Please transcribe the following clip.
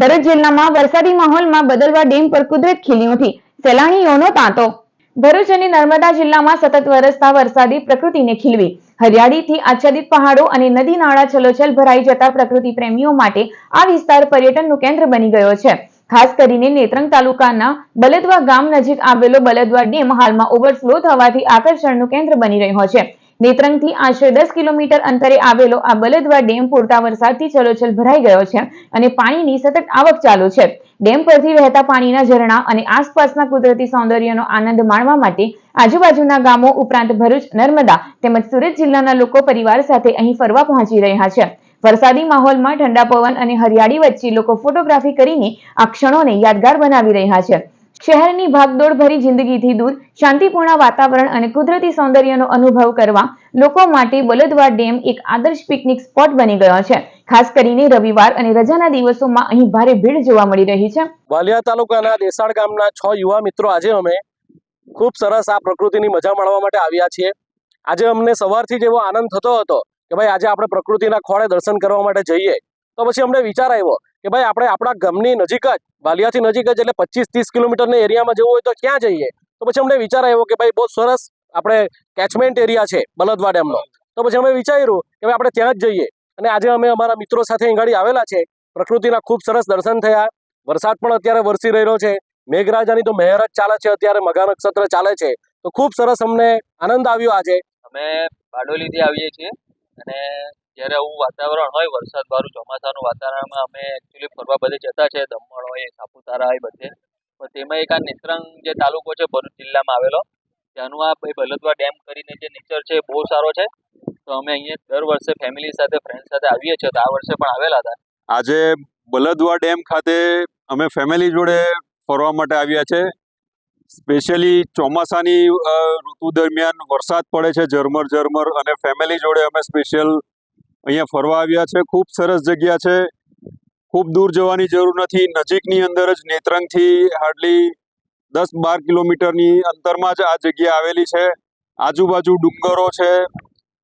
ભરૂચ જિલ્લામાં વરસાદી માહોલમાં બદલવા ડેમ પર કુદરત ખીલી ઉઠી. સહેલાણીઓનો તાંતો. ભરૂચ અને નર્મદા જિલ્લામાં સતત વરસતા વરસાદી પ્રકૃતિને ખીલવી. હરિયાળીથી આચ્છાદિત પહાડો અને નદી નાળા છલોછલ ભરાઈ જતા પ્રકૃતિ પ્રેમીઓ માટે આ વિસ્તાર પર્યટનનું કેન્દ્ર બની ગયો છે. ખાસ કરીને નેત્રંગ તાલુકાના બલદવા ગામ નજીક આવેલો બલદવા ડેમ હાલમાં ઓવરફ્લો થવાથી આકર્ષણનું કેન્દ્ર બની રહ્યો છે. નેત્રંગથી આશરે દસ કિલોમીટર અંતરે આવેલો આ બલદવા ડેમ પૂરતા વરસાદથી છલોછલ ભરાઈ ગયો છે અને પાણીની સતત આવક ચાલુ છે. ડેમ પરથી વહેતા પાણીના ઝરણા અને આસપાસના કુદરતી સૌંદર્યનો આનંદ માણવા માટે આજુબાજુના ગામો ઉપરાંત ભરૂચ, નર્મદા તેમજ સુરત જિલ્લાના લોકો પરિવાર સાથે અહીં ફરવા પહોંચી રહ્યા છે. વરસાદી માહોલમાં ઠંડા પવન અને હરિયાળી વચ્ચે લોકો ફોટોગ્રાફી કરીને આ ક્ષણોને યાદગાર બનાવી રહ્યા છે. શહેરની ભાગદોડ ભરી જિંદગીથી દૂર શાંતિપૂર્ણ વાતાવરણ અને કુદરતી સૌંદર્યનો અનુભવ કરવા લોકો માટે બલદવા ડેમ એક આદર્શ પિકનિક સ્પોટ બની ગયો છે. ખાસ કરીને રવિવાર અને રજાના દિવસોમાં અહીં ભારે ભીડ જોવા મળી રહી છે. વાલિયા તાલુકાના દેસાડ ગામના છ યુવા મિત્રો આજે અમે ખૂબ સરસ આ પ્રકૃતિની મજા માણવા માટે આવ્યા છીએ. આજે અમને સવારથી જ એવો આનંદ થતો હતો કે ભાઈ આજે આપણે પ્રકૃતિના ખોળે દર્શન કરવા માટે જઈએ. તો પછી અમને વિચાર આવ્યો કે ભાઈ આપણે આપણા ગામની નજીક જ વાલિયાથી નજીક જ, એટલે પચીસ ત્રીસ કિલોમીટરના એરિયામાં જવું હોય તો ક્યાં જઈએ? તો પછી અમને વિચાર આવ્યો કે ભાઈ બહુ સરસ આપણે કેચમેન્ટ એરિયા છે, બલદવા ડેમનો. તો પછી અમે વિચાર્યું કે ભાઈ આપણે ત્યાં જ જઈએ. અને આજે અમે અમારા મિત્રો સાથે અહીં આવેલા છે. પ્રકૃતિના ખૂબ સરસ દર્શન થયા. વરસાદ પણ અત્યારે વરસી રહ્યો છે. મેઘરાજાની તો મહેર જ ચાલે છે, અત્યારે મઘા નક્ષત્ર ચાલે છે. તો ખૂબ સરસ અમને આનંદ આવ્યો આજે. અમે બારડોલીથી આવીએ છીએ અને જ્યારે આવું વાતાવરણ હોય, વરસાદ વાળું ચોમાસાનું વાતાવરણમાં અમે એકચ્યુઅલી ફરવા બધે જતા છે, દમણ હોય, સાપુતારા હોય, બધે. પણ તેમાં એક આ નેત્રંગ જે તાલુકો છે, ભરૂચ જિલ્લામાં આવેલો, ત્યાંનું આ ભાઈ બલદવા ડેમ કરીને જે નેચર છે બહુ સારો છે. તો અમે અહીંયા દર વર્ષે ફેમિલી સાથે ફ્રેન્ડ સાથે આવીએ છીએ. તો આ વર્ષે પણ આવેલા હતા. આજે બલદવા ડેમ ખાતે અમે ફેમિલી જોડે ફરવા માટે આવ્યા છે. સ્પેશિયલી ચોમાસાની ઋતુ દરમિયાન વરસાદ પડે છે ઝરમર ઝરમર અને ફેમિલી જોડે અમે સ્પેશિયલ અહીંયા ફરવા આવ્યા છે. ખૂબ સરસ જગ્યા છે. ખૂબ દૂર જવાની જરૂર નથી. નજીકની અંદર જ નેત્રંગથી હાર્ડલી દસ બાર કિલોમીટરની અંતરમાં જ આ જગ્યા આવેલી છે. આજુબાજુ ડુંગરો છે.